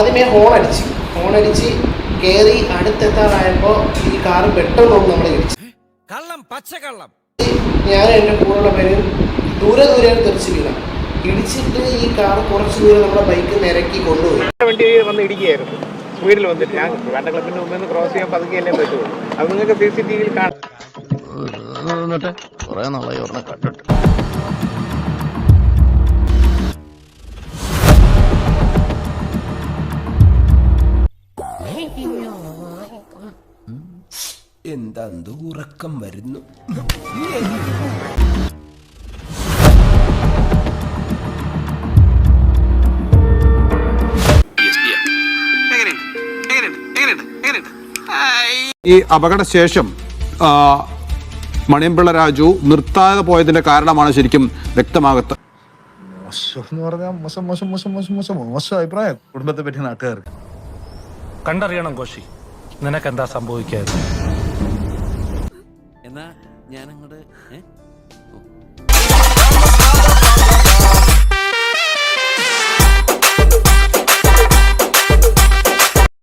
ആദ്യമേ ഹോൺ അടിച്ച് ഹോൺ അടിച്ച് കയറി അടുത്തെത്താറായപ്പോൾ ഈ കാറ് പെട്ടെന്ന് ഒന്ന് കള്ളം ഇടിച്ചു. കള്ളം പച്ചക്കള്ളം ഞാൻ എന്റെ കൂടെയുള്ള പേരും ദൂരെ ദൂരെ തെറിച്ച് വീണ. ഇടിച്ചിട്ട് ഈ കാർ കുറച്ച് ദൂരം നമ്മുടെ ബൈക്ക് നിരക്കി കൊണ്ടുപോയി. വണ്ടി വന്ന് ഇടിക്കുകയായിരുന്നു. വീട്ടിൽ വന്നിട്ട്. ഞാൻ വേണ്ട ക്ലബിന്റെ മുമ്പിൽ നിന്ന് ക്രോസ് ചെയ്യാൻ പതുക്കെയല്ലേ പറ്റുള്ളൂ. അത് നിങ്ങൾക്ക് സി സി ടി വിയിൽ കാണാം കണ്ടിട്ട്. എന്താ ഉറക്കം വരുന്നു. ഈ അപകട ശേഷം മണിയമ്പിള്ള രാജു നിർത്താതെ പോയതിന്റെ കാരണമാണ് ശരിക്കും വ്യക്തമാകത്ത മോശം എന്ന് പറഞ്ഞാൽ മോശം മോശം മോശം മോശം മോശം മോശം അഭിപ്രായം. കുടുംബത്തെ പറ്റി നാട്ടുകാർക്ക്. കണ്ടറിയണം കോശി. നിനക്കെന്താ സംഭവിക്കാതെ എന്നാ ഞാനങ്ങോട്ട്